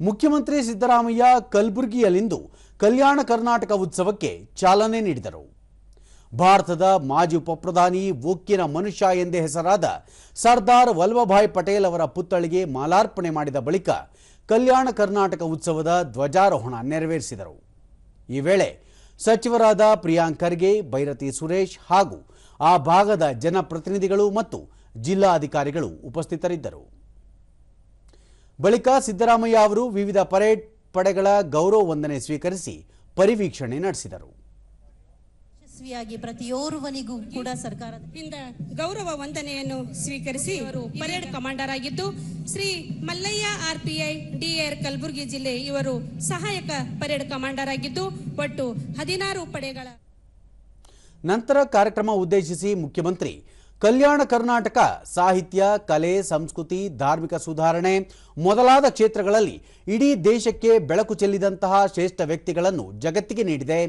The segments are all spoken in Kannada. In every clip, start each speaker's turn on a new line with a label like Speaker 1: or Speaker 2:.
Speaker 1: ಮುಖ್ಯಮಂತ್ರಿ ಸಿದ್ದರಾಮಯ್ಯ ಕಲಬುರಗಿಯಲ್ಲಿಂದು ಕಲ್ಯಾಣ ಕರ್ನಾಟಕ ಉತ್ಸವಕ್ಕೆ ಚಾಲನೆ ನೀಡಿದರು. ಭಾರತದ ಮಾಜಿ ಉಪಪ್ರಧಾನಿ ಉಕ್ಕಿನ ಮನುಷ್ಯ ಎಂದೇ ಹೆಸರಾದ ಸರ್ದಾರ್ ವಲ್ಲಭಭಾಯ್ ಪಟೇಲ್ ಅವರ ಪುತ್ಥಳಿಗೆ ಮಾಲಾರ್ಪಣೆ ಮಾಡಿದ ಬಳಿಕ ಕಲ್ಯಾಣ ಕರ್ನಾಟಕ ಉತ್ಸವದ ಧ್ವಜಾರೋಹಣ ನೆರವೇರಿಸಿದರು. ಈ ವೇಳೆ ಸಚಿವರಾದ ಪ್ರಿಯಾಂಕ್ ಖರ್ಗೆ ಭೈರತಿ ಸುರೇಶ್ ಹಾಗೂ ಆ ಭಾಗದ ಜನಪ್ರತಿನಿಧಿಗಳು ಮತ್ತು ಜಿಲ್ಲಾಧಿಕಾರಿಗಳು ಉಪಸ್ಥಿತರಿದ್ದರು. ಬಳಿಕ ಸಿದ್ದರಾಮಯ್ಯ ಅವರು ವಿವಿಧ ಪರೇಡ್ ಪಡೆಗಳ ಗೌರವ ವಂದನೆ ಸ್ವೀಕರಿಸಿ ಪರಿವೀಕ್ಷಣೆ ನಡೆಸಿದರು.
Speaker 2: ಯಶಸ್ವಿಯಾಗಿ ಪ್ರತಿಯೋರ್ವನಿಗೂ ಕೂಡ
Speaker 3: ಸರ್ಕಾರದಿಂದ ಗೌರವ ವಂದನೆಯನ್ನು ಸ್ವೀಕರಿಸಿ ಇವರು ಪರೇಡ್ ಕಮಾಂಡರ್ ಆಗಿದ್ದು ಶ್ರೀ ಮಲ್ಲಯ್ಯ ಆರ್ಪಿಐ ಡಿಆರ್ ಕಲಬುರಗಿ ಜಿಲ್ಲೆ ಇವರು ಸಹಾಯಕ ಪರೇಡ್ ಕಮಾಂಡರ್ ಆಗಿದ್ದು ಒಟ್ಟು ಹದಿನಾರು ಪಡೆಗಳ
Speaker 1: ನಂತರ ಕಾರ್ಯಕ್ರಮ ಉದ್ದೇಶಿಸಿ ಮುಖ್ಯಮಂತ್ರಿ ಕಲ್ಯಾಣ ಕರ್ನಾಟಕ, ಸಾಹಿತ್ಯ, ಕಲೆ, ಸಂಸ್ಕೃತಿ, ಧಾರ್ಮಿಕ ಸುಧಾರಣೆ ಮೊದಲಾದ ಕ್ಷೇತ್ರಗಳಲ್ಲಿ ಇಡೀ ದೇಶಕ್ಕೆ ಬೆಳಕು ಚೆಲ್ಲಿದಂತಹ ಶ್ರೇಷ್ಠ ವ್ಯಕ್ತಿಗಳನ್ನು ಜಗತ್ತಿಗೆ ನೀಡಿದೆ.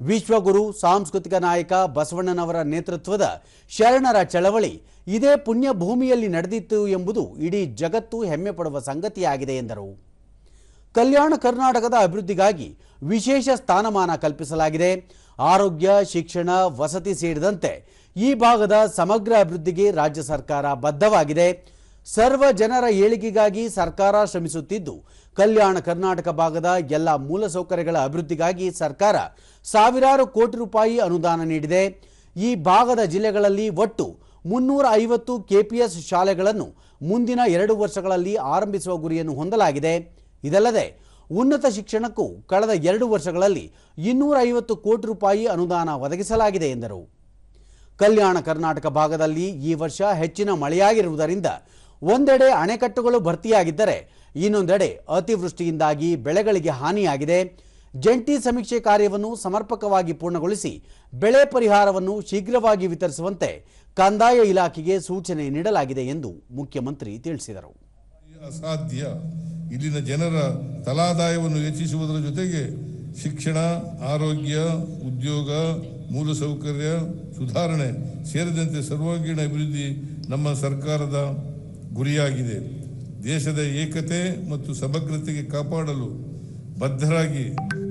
Speaker 1: ವಿಶ್ವಗುರು, ಸಾಂಸ್ಕೃತಿಕ ನಾಯಕ ಬಸವಣ್ಣನವರ ನೇತೃತ್ವದ ಶರಣರ ಚಳವಳಿ ಇದೇ ಪುಣ್ಯ ಭೂಮಿಯಲ್ಲಿ ನಡೆದಿತ್ತು ಎಂಬುದು ಇಡೀ ಜಗತ್ತು ಹೆಮ್ಮೆ ಪಡುವ ಸಂಗತಿಯಾಗಿದೆ ಎಂದರು. ಕಲ್ಯಾಣ ಕರ್ನಾಟಕದ ಅಭಿವೃದ್ಧಿಗಾಗಿ ವಿಶೇಷ ಸ್ಥಾನಮಾನ ಕಲ್ಪಿಸಲಾಗಿದೆ. ಆರೋಗ್ಯ, ಶಿಕ್ಷಣ, ವಸತಿ ಸೇರಿದಂತೆ ಈ ಭಾಗದ ಸಮಗ್ರ ಅಭಿವೃದ್ಧಿಗೆ ರಾಜ್ಯ ಸರ್ಕಾರ ಬದ್ಧವಾಗಿದೆ. ಸರ್ವ ಜನರ ಏಳಿಗೆಗಾಗಿ ಸರ್ಕಾರ ಶ್ರಮಿಸುತ್ತಿದ್ದು, ಕಲ್ಯಾಣ ಕರ್ನಾಟಕ ಭಾಗದ ಎಲ್ಲ ಮೂಲಸೌಕರ್ಯಗಳ ಅಭಿವೃದ್ಧಿಗಾಗಿ ಸರ್ಕಾರ ಸಾವಿರಾರು ಕೋಟಿ ರೂಪಾಯಿ ಅನುದಾನ ನೀಡಿದೆ. ಈ ಭಾಗದ ಜಿಲ್ಲೆಗಳಲ್ಲಿ ಒಟ್ಟು ಮುನ್ನೂರ ಐವತ್ತು ಕೆಪಿಎಸ್ ಶಾಲೆಗಳನ್ನು ಮುಂದಿನ ಎರಡು ವರ್ಷಗಳಲ್ಲಿ ಆರಂಭಿಸುವ ಗುರಿಯನ್ನು ಹೊಂದಲಾಗಿದೆ. ಇದಲ್ಲದೆ ಉನ್ನತ ಶಿಕ್ಷಣಕ್ಕೂ ಕಳೆದ ಎರಡು ವರ್ಷಗಳಲ್ಲಿ ಇನ್ನೂರ ಐವತ್ತು ಕೋಟಿ ರೂಪಾಯಿ ಅನುದಾನ ಒದಗಿಸಲಾಗಿದೆ ಎಂದರು. ಕಲ್ಯಾಣ ಕರ್ನಾಟಕ ಭಾಗದಲ್ಲಿ ಈ ವರ್ಷ ಹೆಚ್ಚಿನ ಮಳೆಯಾಗಿರುವುದರಿಂದ ಒಂದೆಡೆ ಅಣೆಕಟ್ಟುಗಳು ಭರ್ತಿಯಾಗಿದ್ದರೆ ಇನ್ನೊಂದೆಡೆ ಅತಿವೃಷ್ಟಿಯಿಂದಾಗಿ ಬೆಳೆಗಳಿಗೆ ಹಾನಿಯಾಗಿದೆ. ಜಂಟಿ ಸಮೀಕ್ಷೆ ಕಾರ್ಯವನ್ನು ಸಮರ್ಪಕವಾಗಿ ಪೂರ್ಣಗೊಳಿಸಿ ಬೆಳೆ ಪರಿಹಾರವನ್ನು ಶೀಘ್ರವಾಗಿ ವಿತರಿಸುವಂತೆ ಕಂದಾಯ ಇಲಾಖೆಗೆ ಸೂಚನೆ ನೀಡಲಾಗಿದೆ ಎಂದು ಮುಖ್ಯಮಂತ್ರಿ ತಿಳಿಸಿದರು.
Speaker 4: ಇಲ್ಲಿನ ಜನರ ತಲಾದಾಯವನ್ನು ಹೆಚ್ಚಿಸುವುದರ ಜೊತೆಗೆ ಶಿಕ್ಷಣ, ಆರೋಗ್ಯ, ಉದ್ಯೋಗ ಮೂಲಸೌಕರ್ಯ ಸುಧಾರಣೆ ಸೇರಿದಂತೆ ಸರ್ವಾಂಗೀಣ ಅಭಿವೃದ್ಧಿ ನಮ್ಮ ಸರ್ಕಾರದ ಗುರಿಯಾಗಿದೆ. ದೇಶದ ಏಕತೆ ಮತ್ತು ಸಮಗ್ರತೆಗೆ ಕಾಪಾಡಲು ಬದ್ಧರಾಗಿ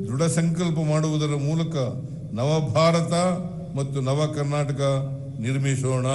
Speaker 4: ದೃಢ ಸಂಕಲ್ಪ ಮಾಡುವುದರ ಮೂಲಕ ನವಭಾರತ ಮತ್ತು ನವ ಕರ್ನಾಟಕ ನಿರ್ಮಿಸೋಣ.